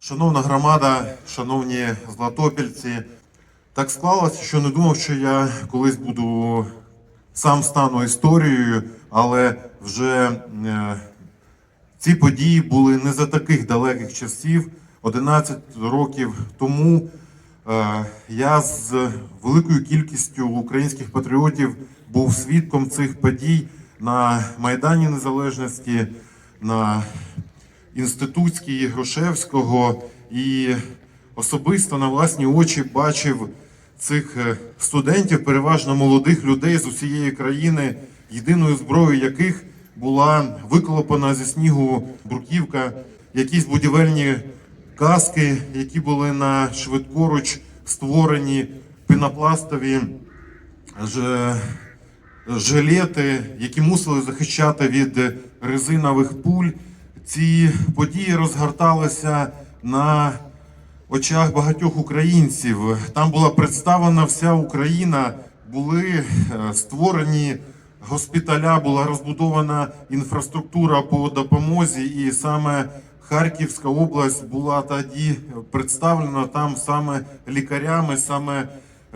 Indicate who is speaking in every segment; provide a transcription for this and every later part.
Speaker 1: Шановна громада, шановні златопільці, так склалося, що не думав, що я колись буду сам стану історією, але вже е, ці події були не за таких далеких часів. 11 років тому е, я з великою кількістю українських патріотів був свідком цих подій на Майдані Незалежності, на Інститутській Грушевського. І особисто на власні очі бачив цих е, студентів, переважно молодих людей з усієї країни, єдиною зброєю яких була виклопана зі снігу бруківка, якісь будівельні каски, які були на швидкоруч створені пінопластові ж- жилети, які мусили захищати від резинових пуль. Ці події розгорталися на очах багатьох українців. Там була представлена вся Україна, були е, створені госпіталя, була розбудована інфраструктура по допомозі, і саме Харківська область була тоді представлена там саме лікарями, саме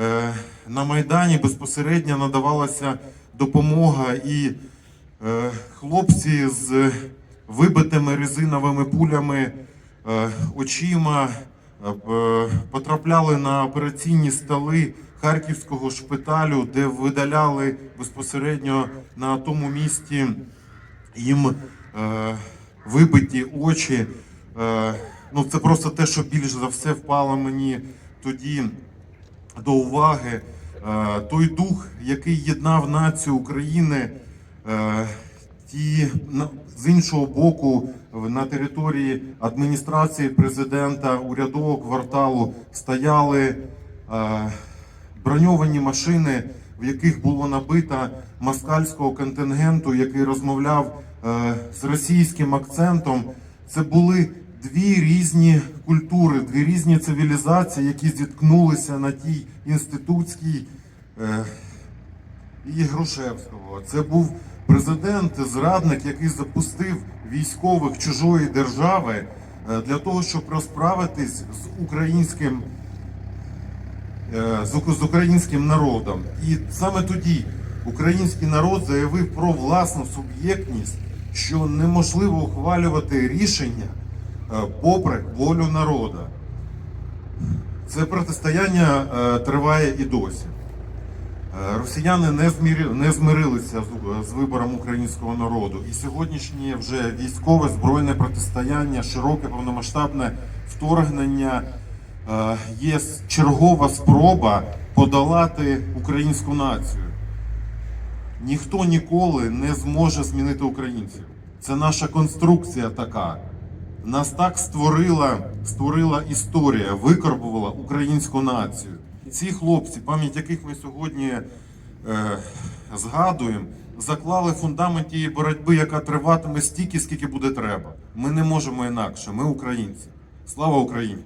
Speaker 1: е, на Майдані безпосередньо надавалася допомога і е, хлопці з вибитими резиновими пулями е, очима е, потрапляли на операційні столи Харківського шпиталю, де видаляли безпосередньо на тому місці їм е, вибиті очі. Е, ну, це просто те, що більш за все впало мені тоді до уваги. Е, той дух, який єднав націю України, е, ті з іншого боку, на території адміністрації президента, урядового кварталу стояли е, броньовані машини, в яких було набито москальського контингенту, який розмовляв з російським акцентом. Це були дві різні культури, дві різні цивілізації, які зіткнулися на тій інститутській е, і Грушевського. Це був президент, зрадник, який запустив військових чужої держави е, для того, щоб розправитись з українським е, з українським народом. І саме тоді український народ заявив про власну суб'єктність, що неможливо ухвалювати рішення попри волю народу. Це протистояння е, триває і досі. Е, Росіяни не, змирилися з, вибором українського народу. І сьогоднішнє вже військове збройне протистояння, широке повномасштабне вторгнення е, є чергова спроба подолати українську націю. Ніхто ніколи не зможе змінити українців. Це наша конструкція така. Нас так створила, створила історія, викорбувала українську націю. Ці хлопці, пам'ять яких ми сьогодні е, згадуємо, заклали фундамент тієї боротьби, яка триватиме стільки, скільки буде треба. Ми не можемо інакше. Ми українці. Слава Україні!